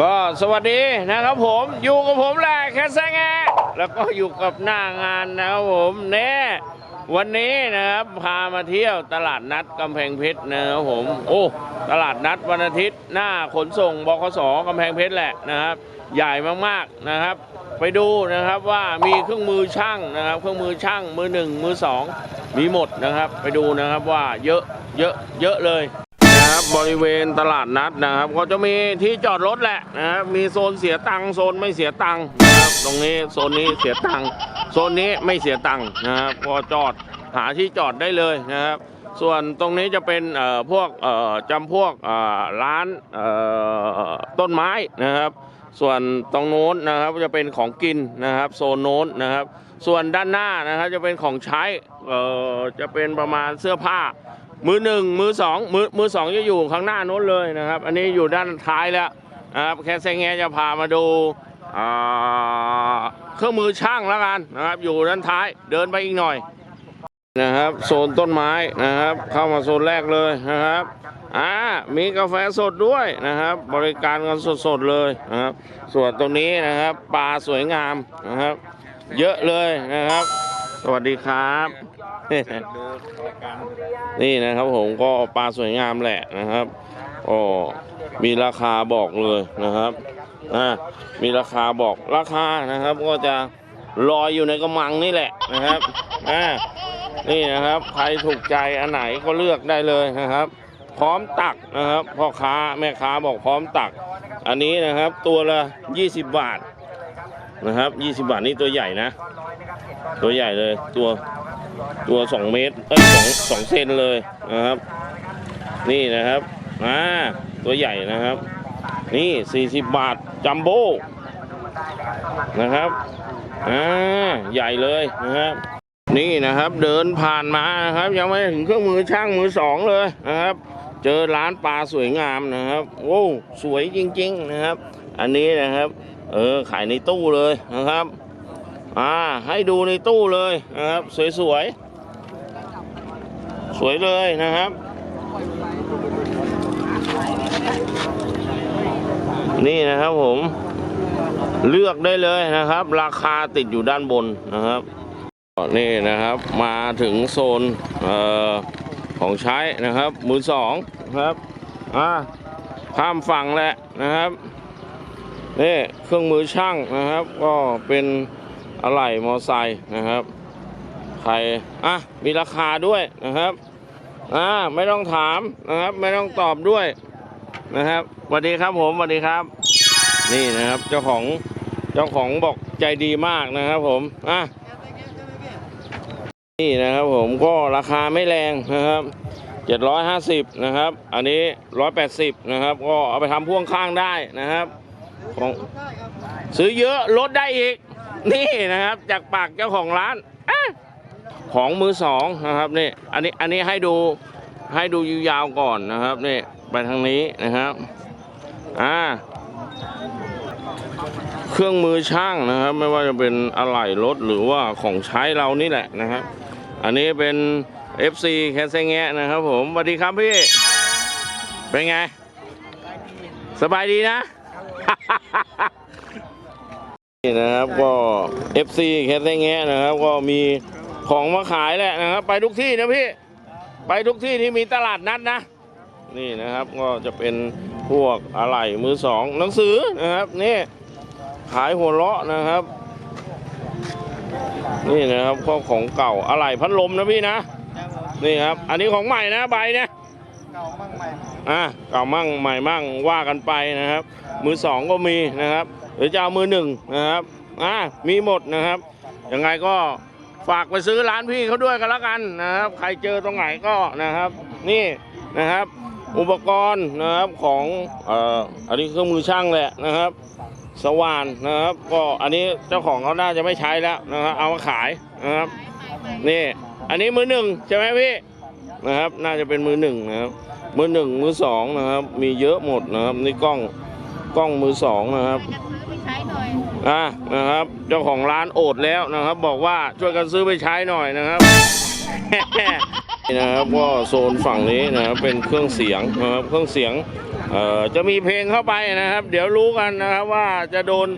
ก็สวัสดีนะครับผมอยู่กับผมแหละแค่แงแล้วก็อยู่กับหน้างานนะครับผมเนี่ยวันนี้นะครับพามาเที่ยวตลาดนัดกำแพงเพชรนะครับผม โอ้ ตลาดนัดวันอาทิตย์หน้าขนส่งบขสกำแพงเพชรแหละนะครับ ใหญ่มากๆนะครับ ไปดูนะครับว่ามีเครื่องมือช่างนะครับ เครื่องมือช่างมือหนึ่งมือสองมีหมดนะครับ ไปดูนะครับว่าเยอะเยอะเยอะเลย นะครับบริเวณตลาดนัดนะครับ ก็จะมีที่จอดรถแหละนะครับมีโซนเสียตังค์โซนไม่เสียตังค์นะครับตรงนี้โซนนี้เสียตังค์โซนนี้ไม่เสียตังค์นะครับก็จอดหาที่จอดได้เลยนะครับ ส่วนตรงนี้จะเป็นเอ่อพวกเอ่อจำพวกเอ่อร้านเอ่อต้นไม้นะครับ ส่วนตรงโน้นนะครับจะเป็นของกินนะครับ โซนโน้นนะครับ ส่วนด้านหน้านะครับจะเป็นของใช้เอ่อจะเป็นประมาณเสื้อผ้า มือหนึ่งมือสองมือมือสองจะอยู่ข้างหน้าโน้นเลยนะครับ อันนี้อยู่ด้านท้ายแล้วนะครับแค่แซงแงจะพามาดูเครื่องมือช่างแล้วกันนะครับ อยู่ด้านท้ายเดินไปอีกหน่อยนะครับ โซนต้นไม้นะครับ เข้ามาโซนแรกเลยนะครับอ่ามีกาแฟสดด้วยนะครับ บริการกันสดๆเลยนะครับ ส่วนตรงนี้นะครับปลาสวยงามนะครับ เยอะเลยนะครับ สวัสดีครับ นี่นะครับผมก็ปลาสวยงามแหละนะครับก็มีราคาบอกเลยนะครับอ่ามีราคาบอกราคานะครับ ก็จะลอยอยู่ในกระมังนี่แหละนะครับอ่านี่นะครับใครถูกใจอันไหนก็เลือกได้เลยนะครับ พร้อมตักนะครับพ่อค้าแม่ค้าบอกพร้อมตัก อันนี้นะครับตัวละ 20 บาทนะครับ 20 บาทนี่ตัวใหญ่นะ ตัวใหญ่เลยตัวตัวสองเมตรเอ้ยสองสองเซนเลยนะครับ นี่นะครับอ่าตัวใหญ่นะครับ นี่ 40 บาทจัมโบ้นะครับอ่าใหญ่เลยนะครับนี่นะครับเดินผ่านมานะครับ ยังไม่ถึงเครื่องมือช่างมือสองเลยนะครับ เจอร้านปลาสวยงามนะครับโอ้สวยจริง ๆนะครับ อันนี้นะครับ เออขายในตู้เลยนะครับ อ่าให้ดูในตู้เลยนะครับ สวยๆ สวยเลยนะครับ นี่นะครับผม เลือกได้เลยนะครับ ราคาติดอยู่ด้านบนนะครับนี่นะครับมาถึงโซนออของใช้นะครับ มือสองครับอ่าข้ามฝั่งแหละนะครับนี่เครื่องมือช่างนะครับ ก็เป็น อะไหล่มอไซค์นะครับใครอะมีราคาด้วยนะครับอ่าไม่ต้องถามนะครับ ไม่ต้องตอบด้วยนะครับสวัสดีครับผมสวัสดีครับ นี่นะครับ เจ้าของเจ้าของบอกใจดีมากนะครับ ผมอะนี่นะครับ ผมก็ราคาไม่แรงนะครับ750นะครับ อันนี้180นะครับ ก็เอาไปทำพ่วงข้างได้นะครับของซื้อเยอะลดได้อีก นี่นะครับ จากปากเจ้าของร้านอของมือสองนะครับนี่อันนี้อันนี้ให้ดูให้ดูยาวๆก่อนนะครับนี่ไปทางนี้นะครับอ่าเครื่องมือช่างนะครับ ไม่ว่าจะเป็นอะไหล่รถหรือว่าของใช้เรานี่แหละนะครับ อันนี้เป็น FC แคสเซงแงะนะครับผมสวัสดีครับพี่เป็นไง สบายดีนะ นี่นะครับก็ FC แคสเซงแงะนะครับ ก็มีของมาขายแหละนะครับ ไปทุกที่นะพี่ ไปทุกที่ที่มีตลาดนัดนะ นี่นะครับก็จะเป็นพวกอะไหล่มือสองหนังสือนะครับนี่ขายหัวเราะนะครับ นี่นะครับข้อของเก่าอะไหล่พัดลมนะพี่นะนี่ครับ อันนี้ของใหม่นะใบเนี่ยเก่ามั่งใหม่อะเก่ามั่งใหม่มั่งว่ากันไปนะครับ มือสองก็มีนะครับ หรือจะเอามือหนึ่งนะครับอะมีหมดนะครับยังไงก็ฝากไปซื้อร้านพี่เขาด้วยกันแล้วกันนะครับ ใครเจอตรงไหนก็นะครับ นี่นะครับ อุปกรณ์นะครับของเอ่ออันนี้เครื่องมือช่างแหละนะครับ สว่านนะครับ ก็อันนี้เจ้าของเขาน่าจะไม่ใช้แล้วนะครับเอามาขายนะครับ นี่อันนี้มือหนึ่งใช่ไหมพี่นะครับ น่าจะเป็นมือหนึ่งนะครับ มือหนึ่งมือสองนะครับ มีเยอะหมดนะครับนี่กล้อง กล้องมือสองนะครับไปใช้หน่อยอะนะครับ เจ้าของร้านโอดแล้วนะครับ บอกว่าช่วยกันซื้อไปใช้หน่อยนะครับนี่นะครับก็โซนฝั่งนี้นะครับเป็นเครื่องเสียงนะครับเครื่องเสียงเอ่อจะมีเพลงเข้าไปนะครับ เดี๋ยวรู้กันนะครับว่าจะโดน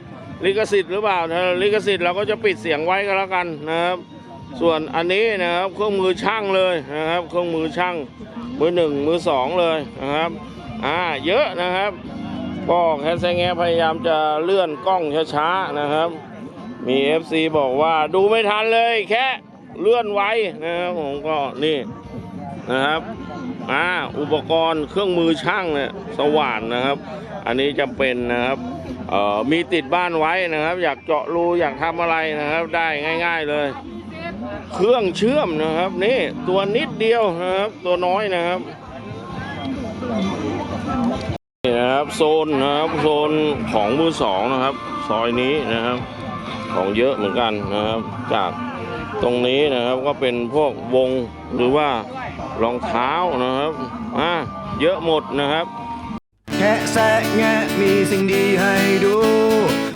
ลิขสิทธิ์หรือเปล่าถ้าลิขสิทธิ์เราก็จะปิดเสียงไว้ก็แล้วกันนะครับ ส่วนอันนี้นะครับเครื่องมือช่างเลยนะครับ เครื่องมือช่างมือหนึ่งมือสองเลยนะครับอ่าเยอะนะครับ ก็แคสแงพยายามจะเลื่อนกล้องช้าๆนะครับ มี FC บอกว่าดูไม่ทันเลยแค่เลื่อนไว้นะครับผมก็นี่นะครับอ่าอุปกรณ์เครื่องมือช่างเนี่ยสว่านนะครับ อันนี้จำเป็นนะครับเอ่อมีติดบ้านไว้นะครับ อยากเจาะรูอยากทำอะไรนะครับ ได้ง่าย ๆเลย เครื่องเชื่อมนะครับ นี่ตัวนิดเดียวนะครับ ตัวน้อยนะครับ นะครับโซนนะครับโซนของมือสองนะครับซอยนี้นะครับ ของเยอะเหมือนกันนะครับ จากตรงนี้นะครับก็เป็นพวกวงหรือว่ารองเท้านะครับอ่าเยอะหมดนะครับแค่แซะแงะมีสิ่งดีให้ดู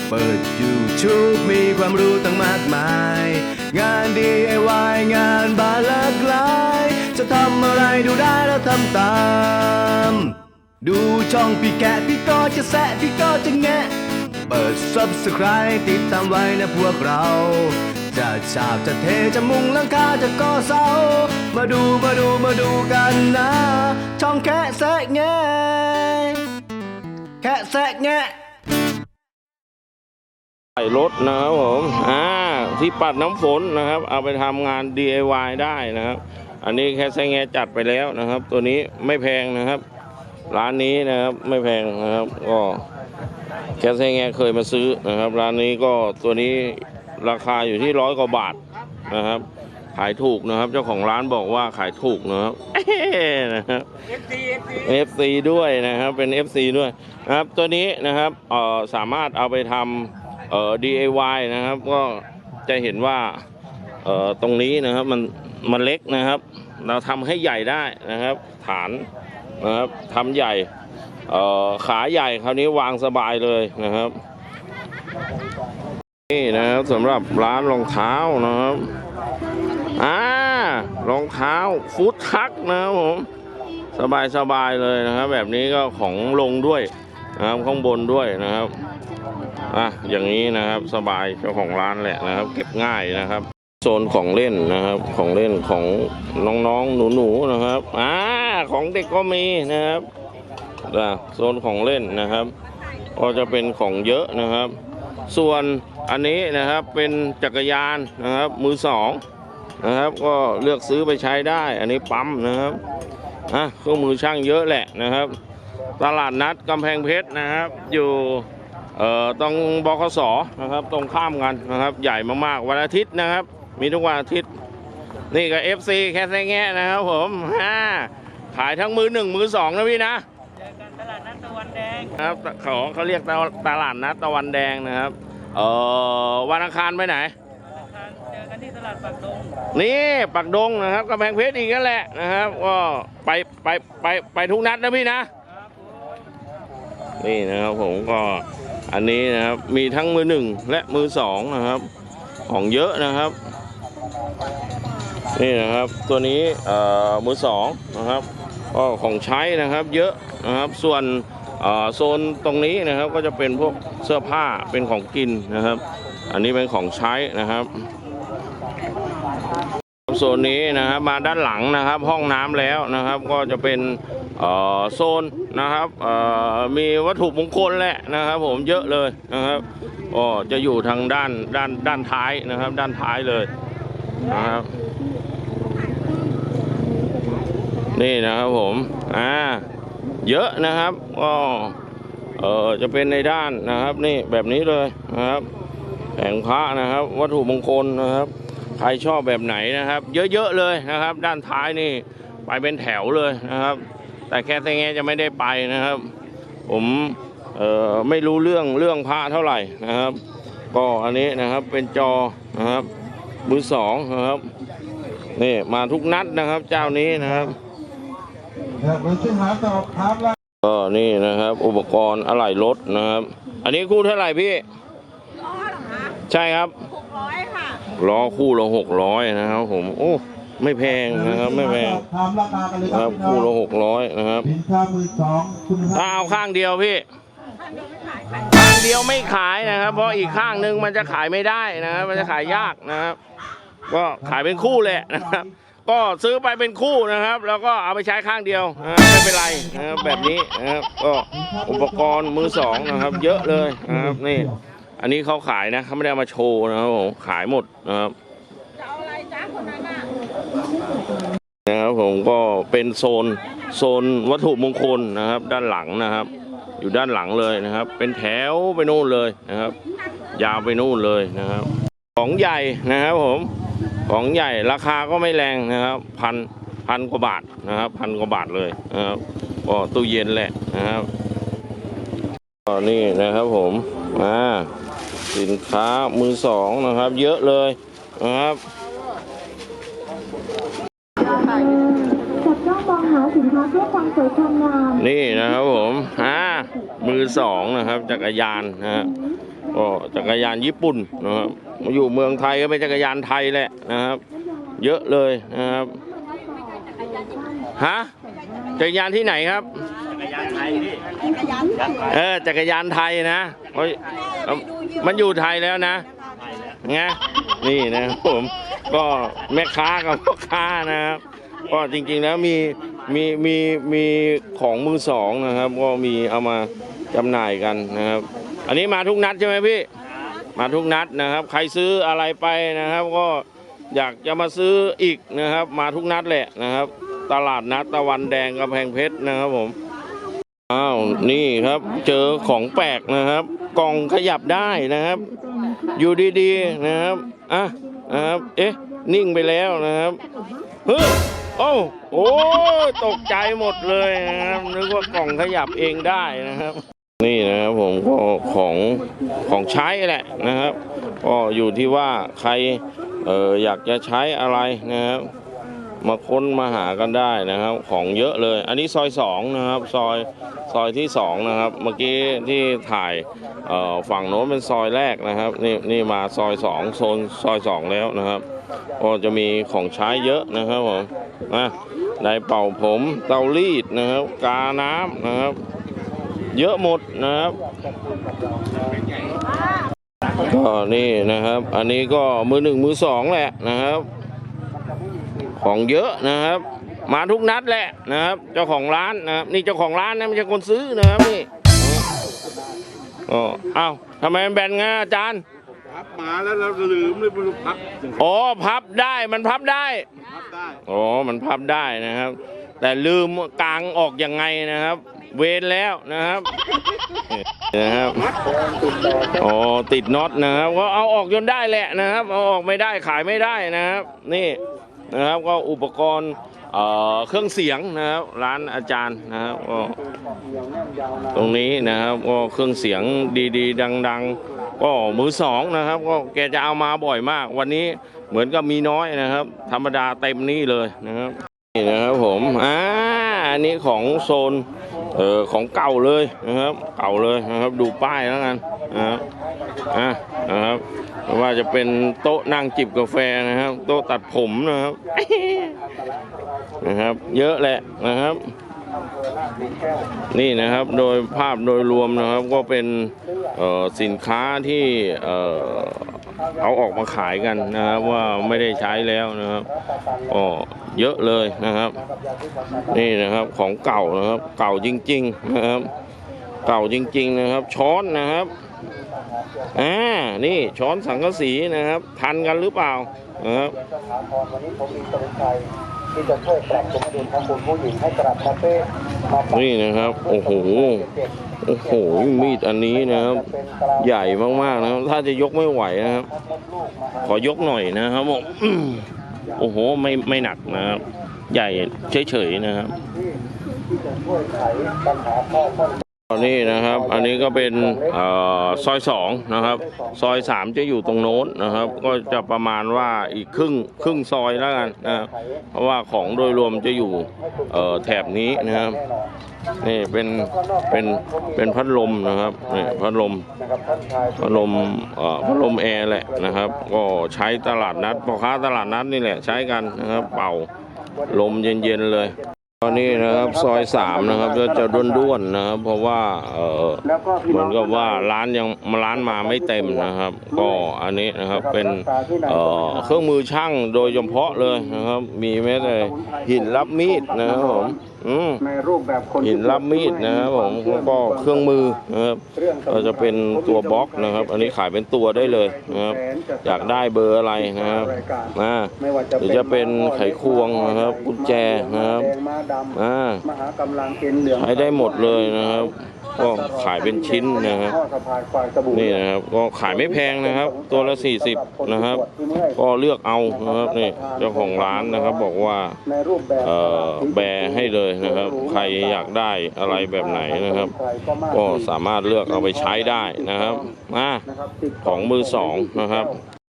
เปิด YouTube มีความรู้ตั้งมากมาย งาน DIY งานบานหลากหลาย จะทำอะไรดูได้แล้วทำตาม ดูช่องพี่แกะพี่ก็จะแซะพี่ก็จะแงะ เปิด Subscribe ติดตามไว้นะพวกเรา จะฉาบจะเทจะมุงหลังคาจะก่อเสา มาดูมาดูมาดูกันนะ ช่องแคะแซะแงะ แคะแซะแงะ ใส่รถนะครับผมอ่าที่ปัดน้ำฝนนะครับ เอาไปทำงาน DIY ได้นะครับ อันนี้แค่แซงแงจัดไปแล้วนะครับ ตัวนี้ไม่แพงนะครับ ร้านนี้นะครับไม่แพงนะครับ ก็แค่แซงแงเคยมาซื้อนะครับ ร้านนี้ก็ตัวนี้ราคาอยู่ที่ร้อยกว่าบาทนะครับ ขายถูกนะครับ เจ้าของร้านบอกว่าขายถูกนะครับนะครับ FC ด้วยนะครับเป็น FC ด้วยนะครับ ตัวนี้นะครับเอ่อสามารถเอาไปทำเอ่อ DIY นะครับ ก็จะเห็นว่าเอ่อตรงนี้นะครับมันมันเล็กนะครับ เราทำให้ใหญ่ได้นะครับ ฐาน นะครับทำใหญ่ขาใหญ่คราวนี้วางสบายเลยนะครับนี่นะครับสำหรับร้านรองเท้านะครับอ่ารองเท้าฟุตทักนะครับผมสบายสบายเลยนะครับ แบบนี้ก็ของลงด้วยนะครับข้างบนด้วยนะครับอะอย่างนี้นะครับสบายเจ้าของร้านแหละนะครับ เก็บง่ายนะครับ โซนของเล่นนะครับของเล่นของน้องๆหนูๆนะครับอ่า ของเด็กก็มีนะครับอะโซนของเล่นนะครับ ก็จะเป็นของเยอะนะครับ ส่วนอันนี้นะครับเป็นจักรยานนะครับมือสองนะครับก็เลือกซื้อไปใช้ได้ อันนี้ปั๊มนะครับอะเครื่องมือช่างเยอะแหละนะครับ ตลาดนัดกำแพงเพชรนะครับ อยู่เอ่อตรงบคสนะครับ ตรงข้ามกันนะครับ ใหญ่มากๆวันอาทิตย์นะครับ มีทุกวันอาทิตย์ นี่ก็ FC แค่แง่นะครับผมอ่า ขายทั้งมือหนึ่งมือสองนะพี่นะเจอกันตลาดนัดตะวันแดงครับเขาเขาเรียกตลตลาดนัดตะวันแดงนะครับเอ่อวันอังคารไปไหนเจอกันที่ตลาดปากดงนี่ปักดงนะครับกำแพงเพชรอีกนั่นแหละนะครับก็ไปไปไปไปทุกนัดนะพี่นะนี่นะครับผมก็อันนี้นะครับมีทั้งมือหนึ่งและมือสองนะครับของเยอะนะครับนี่นะครับตัวนี้เอ่อมือสองนะครับ ก็ของใช้นะครับเยอะนะครับส่วนโซนตรงนี้นะครับก็จะเป็นพวกเสื้อผ้าเป็นของกินนะครับ อันนี้เป็นของใช้นะครับโซนนี้นะครับมาด้านหลังนะครับห้องน้ำแล้วนะครับก็จะเป็นโซนนะครับมีวัตถุมงคลแหละนะครับ ผมเยอะเลยนะครับก็จะอยู่ทางด้านด้านด้านท้ายนะครับ ด้านท้ายเลยนะครับ นี่นะครับผม อ่า เยอะนะครับก็เออจะเป็นในด้านนะครับ นี่แบบนี้เลยนะครับแผงพระนะครับ วัตถุมงคลนะครับ ใครชอบแบบไหนนะครับ เยอะๆเลยนะครับ ด้านท้ายนี่ไปเป็นแถวเลยนะครับ แต่แค่แต่แงจะไม่ได้ไปนะครับ ผมเอ่อไม่รู้เรื่องเรื่องพระเท่าไหร่นะครับ ก็อันนี้นะครับเป็นจอนะครับมือสองนะครับนี่มาทุกนัดนะครับ เจ้านี้นะครับ ก็นี่นะครับ อุปกรณ์อะไหล่รถนะครับ อันนี้คู่เท่าไหร่พี่ล้อเหรอคะใช่ครับหกร้อยค่ะล้อคู่ละหกร้อยนะครับ ผมโอ้ไม่แพงนะครับไม่แพงถามราคากันเลยนะครับคู่ละหกร้อยนะครับสินค้ามือสองคุณถ้าภาพเอาข้างเดียวพี่ข้างเดียวไม่ขายนะครับ เพราะอีกข้างหนึ่งมันจะขายไม่ได้นะครับมันจะขายยากนะครับ ก็ขายเป็นคู่แหละนะครับ ก็ซื้อไปเป็นคู่นะครับ แล้วก็เอาไปใช้ข้างเดียวไม่เป็นไรนะครับแบบนี้นะครับก็อุปกรณ์มือสองนะครับ เยอะเลยนะครับนี่อันนี้เขาขายนะเขาไม่ได้มาโชว์นะครับผมขายหมดนะครับจะเอาอะไรจากคนะครับผมก็เป็นโซนโซนวัตถุมงคลนะครับ ด้านหลังนะครับ อยู่ด้านหลังเลยนะครับ เป็นแถวไปนู่นเลยนะครับ ยาวไปนู่นเลยนะครับ ของใหญ่นะครับผม ของใหญ่ราคาก็ไม่แรงนะครับพันพันกว่าบาทนะครับพันกว่าบาทเลยนะครับก็ตู้เย็นแหละนะครับก็นี่นะครับผมอ่าสินค้ามือสองนะครับ เยอะเลยนะครับจับจ้องมองหาสินค้าเพื่อความสวยความงามนี่นะครับผมอ่ามือสองนะครับ จักรยานนะฮะ ก็จักรยานญี่ปุ่นนะครับมาอยู่เมืองไทยก็เป็นจักรยานไทยแหละนะครับ เยอะเลยนะครับฮะจักรยานที่ไหนครับเออจักรยานไทยนะเฮ้ยเอามันอยู่ไทยแล้วนะไงนี่นะครับผมก็แม่ค้ากับพ่อค้านะครับก็จริงๆแล้วมีมีมีมีของมือสองนะครับ ก็มีเอามาจำหน่ายกันนะครับ อันนี้มาทุกนัดใช่ไหมพี่ มาทุกนัดนะครับ ใครซื้ออะไรไปนะครับ ก็อยากจะมาซื้ออีกนะครับ มาทุกนัดแหละนะครับ ตลาดนัดตะวันแดงกำแพงเพชรนะครับผมอ้าวนี่ครับเจอของแปลกนะครับ กล่องขยับได้นะครับ อยู่ดีๆนะครับอะนะครับเอ๊ะนิ่งไปแล้วนะครับเฮ้ยโอ้โอ้ตกใจหมดเลยนะครับนึกว่ากล่องขยับเองได้นะครับ นี่นะครับผมก็ของของใช้แหละนะครับก็อยู่ที่ว่าใครเอออยากจะใช้อะไรนะครับมาค้นมาหากันได้นะครับ ของเยอะเลย อันนี้ซอยสองนะครับซอยซอยที่สองนะครับ เมื่อกี้ที่ถ่ายเอ่อฝั่งโน้นเป็นซอยแรกนะครับ นี่นี่มาซอยสองโซนซอยสองแล้วนะครับก็จะมีของใช้เยอะนะครับผมนะไดเป่าผมเตารีดนะครับ กาน้ำนะครับ เยอะหมดนะครับก็นี่นะครับ อันนี้ก็มือหนึ่งมือสองแหละนะครับ ของเยอะนะครับ มาทุกนัดแหละนะครับ เจ้าของร้านนะครับ นี่เจ้าของร้านนะไม่ใช่คนซื้อนะครับนี่อ๋ออ้าวทำไมมันแบนงั้นอาจารย์พับมาแล้วเราลืมเลยไม่รู้พับอ๋อพับได้มันพับได้พับได้อ๋อมันพับได้นะครับ แต่ลืมกลางออกยังไงนะครับ เวนแล้วนะครับนะครับอ๋อติดน็อตนะครับก็เอาออกจนได้แหละนะครับ เอาออกไม่ได้ขายไม่ได้นะครับ นี่นะครับก็อุปกรณ์เอ่อเครื่องเสียงนะครับร้านอาจารย์นะครับก็ตรงนี้นะครับก็เครื่องเสียงดีๆ ดัง ๆ ก็มือสองนะครับ ก็แกจะเอามาบ่อยมาก วันนี้เหมือนกับมีน้อยนะครับ ธรรมดาเต็มนี่เลยนะครับ นี่นะครับผมอ่าอันนี้ของโซนเอ่อของเก่าเลยนะครับ เก่าเลยนะครับ ดูป้ายแล้วกันนะครับอะนะครับว่าจะเป็นโต๊ะนั่งจิบกาแฟนะครับ โต๊ะตัดผมนะครับนะครับ เยอะแหละนะครับ นี่นะครับโดยภาพโดยรวมนะครับก็เป็นสินค้าที่ เอาออกมาขายกันนะครับว่าไม่ได้ใช้แล้วนะครับก็เยอะเลยนะครับ นี่นะครับของเก่านะครับเก่าจริง ๆนะครับ เก่าจริง ๆนะครับ ช้อนนะครับอ่านี่ช้อนสังกะสีนะครับ ทันกันหรือเปล่านะครับนี่นะครับ โอ้โห โอ้โหมีดอันนี้นะครับ ใหญ่มากๆนะครับ ถ้าจะยกไม่ไหวนะครับ ขอยกหน่อยนะครับผมโอ้โหไม่ไม่หนักนะครับ ใหญ่เฉยๆนะครับ นนี้นะครับอันนี้ก็เป็นอซอยสองนะครับ ซอยสามจะอยู่ตรงโน้นนะครับ ก็จะประมาณว่าอีกครึ่งครึ่งซอยแล้วกันนะเพราะว่าของโดยรวมจะอยู่เอแถบนี้นะครับนี่เป็นเป็นเป็นพัดลมนะครับนี่พัดลมพัดลมเอพัดลมแอร์แหละนะครับ ก็ใช้ตลาดนัดพ่อค้าตลาดนัดนี่แหละใช้กันนะครับ เป่าลมเย็นๆเลย ตอนนี้นะครับซอยสามนะครับก็จะด้วนๆนะครับเพราะว่าเออเหมือนกับว่าร้านยังร้านมาไม่เต็มนะครับ ก็อันนี้นะครับเป็นเออเครื่องมือช่างโดยเฉพาะเลยนะครับ มีแม้แต่หินรับมีดนะครับผมอืม ในรูปแบบคนหินรับมีดนะครับผมแล้วก็เครื่องมือนะครับก็จะเป็นตัวบล็อกนะครับ อันนี้ขายเป็นตัวได้เลยนะครับ อยากได้เบอร์อะไรนะครับนะไม่ว่าจะหรือจะเป็นไขควงนะครับกุญแจนะครับแดงม้าดำอ่ามหากำลังเอ็นเหลืองใช้ได้หมดเลยนะครับ ก็ขายเป็นชิ้นนะครับนี่นะครับก็ขายไม่แพงนะครับ ตัวละ 40 นะครับ ก็เลือกเอานะครับนี่เจ้าของร้านนะครับบอกว่าแบบเอ่อแบร์ให้เลยนะครับ ใครอยากได้อะไรแบบไหนนะครับ ก็สามารถเลือกเอาไปใช้ได้นะครับมาของมือสองนะครับ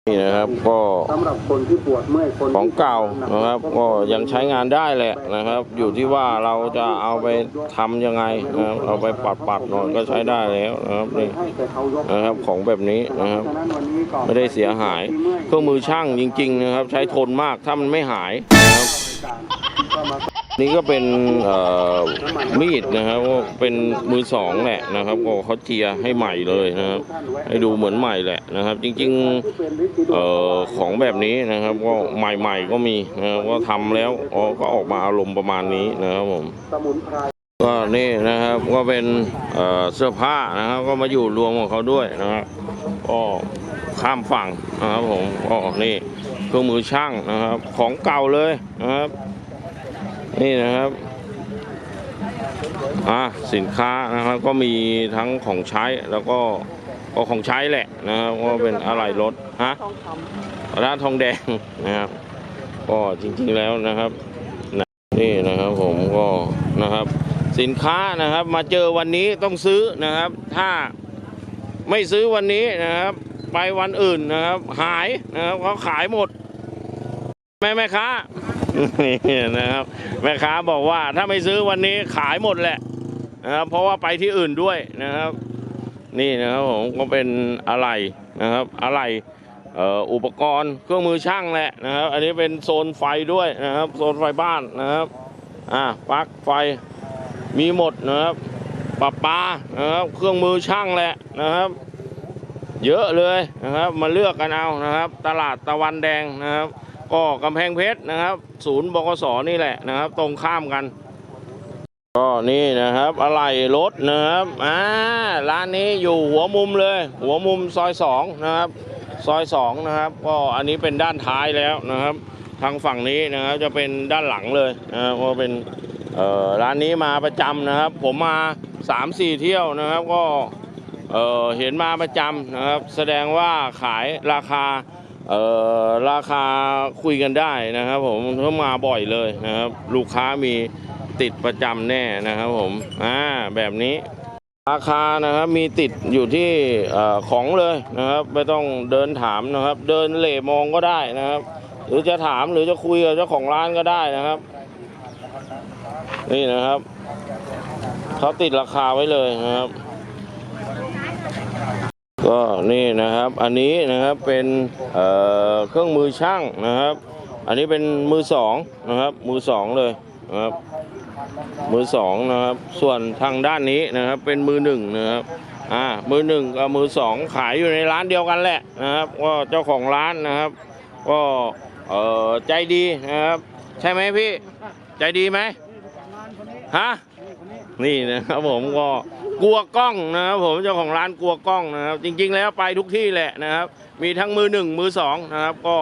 นี่นะครับก็สำหรับคนที่ปวดเมื่อยคนของเก่านะครับก็ยังใช้งานได้แหละนะครับ อยู่ที่ว่าเราจะเอาไปทำยังไงนะครับเอาไปปัดปัดๆหน่อยก็ใช้ได้แล้วนะครับนี่ให้แต่เขายกนะครับของแบบนี้นะครับฉะนั้นวันนี้ก่อนไม่ได้เสียหาย เครื่องมือช่างจริง ๆ นะครับ ใช้ทนมากถ้ามันไม่หายนะครับก็มา นี่ก็เป็นมีดนะครับก็เป็นมือสองแหละนะครับก็เขาเจียให้ใหม่เลยนะครับ ให้ดูเหมือนใหม่แหละนะครับ จริงๆเออของแบบนี้นะครับก็ใหม่ๆก็มีนะครับก็ทำแล้วอ๋อก็ออกมาอารมณ์ประมาณนี้นะครับผมก็นี่นะครับก็เป็นเสื้อผ้านะครับก็มาอยู่รวมของเขาด้วยนะครับก็ข้ามฝั่งนะครับผมก็นี่เครื่องมือช่างนะครับ ของเก่าเลยนะครับ นี่นะครับอะสินค้านะครับก็มีทั้งของใช้แล้วก็ก็ของใช้แหละนะครับก็เป็นอะไรรถฮะร้านทองแดงนะครับก็จริงๆแล้วนะครับนี่นะครับผมก็นะครับ สินค้านะครับมาเจอวันนี้ต้องซื้อนะครับ ถ้าไม่ซื้อวันนี้นะครับ ไปวันอื่นนะครับ หายนะครับเขาขายหมดแม่แม่ค้า นี่นะครับ แม่ค้าบอกว่าถ้าไม่ซื้อวันนี้ขายหมดแหละนะครับ เพราะว่าไปที่อื่นด้วยนะครับ นี่นะครับผมก็เป็นอะไรนะครับ อะไรอุปกรณ์เครื่องมือช่างแหละนะครับ อันนี้เป็นโซนไฟด้วยนะครับ โซนไฟบ้านนะครับอ่าปลั๊กไฟมีหมดนะครับปรับปลานะครับเครื่องมือช่างแหละนะครับ เยอะเลยนะครับ มาเลือกกันเอานะครับ ตลาดตะวันแดงนะครับ ก็กำแพงเพชรนะครับ ศูนย์บกสนี่แหละนะครับ ตรงข้ามกัน ก็นี่นะครับอะไรรถนะครับอ่าร้านนี้อยู่หัวมุมเลย หัวมุมซอยสองนะครับซอยสองนะครับ ก็อันนี้เป็นด้านท้ายแล้วนะครับ ทางฝั่งนี้นะครับจะเป็นด้านหลังเลยนะครับก็เป็นเอ่อร้านนี้มาประจำนะครับ ผมมา3ามสี่เที่ยวนะครับก็เเห็นมาประจำนะครับ แสดงว่าขายราคา เอ่อราคาคุยกันได้นะครับผมเขามาบ่อยเลยนะครับ ลูกค้ามีติดประจำแน่นะครับผมอ่าแบบนี้ ราคานะครับมีติดอยู่ที่เออของเลยนะครับ ไม่ต้องเดินถามนะครับ เดินเหล่มองก็ได้นะครับ หรือจะถามหรือจะคุยกับเจ้าของร้านก็ได้นะครับ นี่นะครับเขาติดราคาไว้เลยนะครับ ก็นี่นะครับอันนี้นะครับเป็นเเครื่องมือช่างนะครับ อันนี้เป็นมือสองนะครับมือสองเลยนะครับมือสองนะครับส่วนทางด้านนี้นะครับเป็นมือหนึ่งนะครับอ่ามือหนึ่งกับมือสองขายอยู่ในร้านเดียวกันแหละนะครับก็เจ้าของร้านนะครับก็เออใจดีนะครับ ใช่ไหมพี่ ใจดีไหมฮะ นี่นะครับผมก็กลัวกล้องนะครับผมเจ้าของร้านกลัวกล้องนะครับ จริง ๆ แล้วไปทุกที่แหละนะครับ มีทั้งมือหนึ่งมือสองนะครับ ก็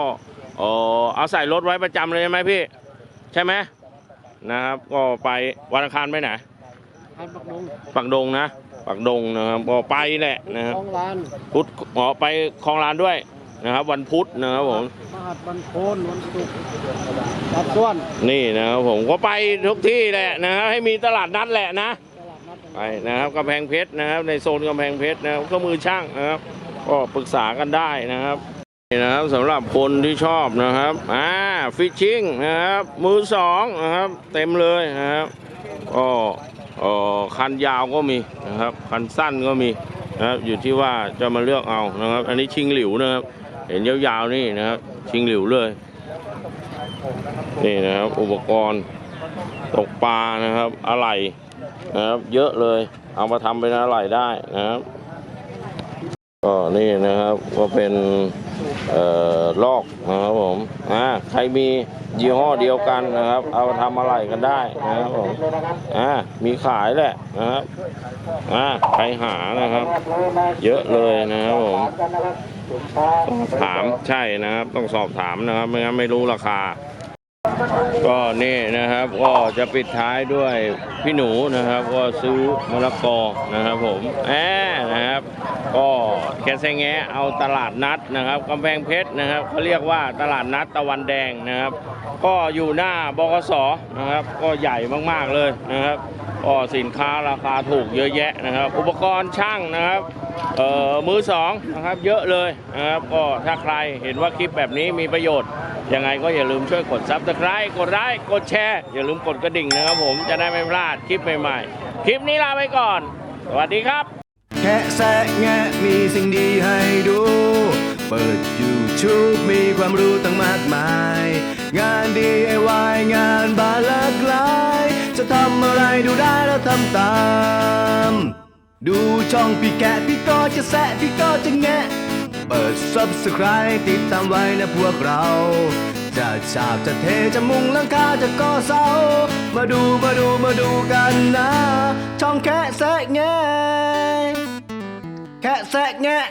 เอ่อเอาใส่รถไว้ประจำเลยใช่ไหมพี่ ใช่ไหมนะครับ ก็ไปวันอังคารไปไหนทานปักดงปักดงนะปักดงนะครับก็ไปแหละนะครับท้องร้านพุธอ๋อไปคลองลานด้วย นะครับ วันพุธนะครับผมมหัดบันโคนวันศุกร์ตัดส่วนนี่นะครับผมก็ไปทุกที่แหละนะครับให้มีตลาดนัดแหละนะตลาดนัดไปนะครับกำแพงเพชรนะครับ ในโซนกำแพงเพชรนะครับก็มือช่างนะครับ ก็ปรึกษากันได้นะครับนี่นะครับสำหรับคนที่ชอบนะครับอ่าฟิชชิ่งนะครับ มือสองนะครับ เต็มเลยนะครับก็เอ่อคันยาวก็มีนะครับ คันสั้นก็มีนะครับอยู่ที่ว่าจะมาเลือกเอานะครับ อันนี้ชิงหลิวนะครับ เห็นยาวๆนี่นะครับ ชิงหลิวเลย นี่นะครับ อุปกรณ์ตกปลานะครับ อะไหล่นะครับ เยอะเลย เอามาทำเป็นอะไหล่ได้นะครับ ก็นี่นะครับก็เป็นออลอกนะครับผมอ่าใครมียี่ห้อเดียวกันนะครับ เอาทำอะไรกันได้นะครับผมอ่ามีขายแหละนะครับอ่าใครหานะครับ เยอะเลยนะครับผมถามใช่นะครับ ต้องสอบถามนะครับ ไม่งั้นไม่รู้ราคา ก็นี่นะครับก็จะปิดท้ายด้วยพี่หนูนะครับ ก็ซื้อมะละกอนะครับผมแอบนะครับ ก็แคสแงเอาตลาดนัดนะครับกำแพงเพชรนะครับเขาเรียกว่าตลาดนัดตะวันแดงนะครับ ก็อยู่หน้าบกสนะครับ ก็ใหญ่มากๆเลยนะครับก็สินค้าราคาถูกเยอะแยะนะครับ อุปกรณ์ช่างนะครับเอ่อมือสองนะครับเยอะเลยนะครับก็ถ้าใครเห็นว่าคลิปแบบนี้มีประโยชน์ ยังไงก็อย่าลืมช่วยกดซับสไคร b ์กดไลค์กดแชร์ อย่าลืมกดกระดิ่งนะครับผมจะได้ไม่พลาดคลิปใหม่ๆ คลิปนี้ลาไปก่อน สวัสดีครับ แค่แซะแงะมีสิ่งดีให้ดู เปิด YouTube มีความรู้ตั้งมากมาย งาน DIY งานบานหลากหลาย จะทำอะไรดูได้แล้วทำตาม ดูช่องพี่แกะพี่ก็จะแซะพี่ก็จะแงะ เปิด Subscribe ติดตามไว้นะพวกเรา จะฉาบจะเทจะมุงหลังคาจะก่อเสา มาดูมาดูมาดูกันนะ ช่องแค่แซะแงะแค่แซะแงะ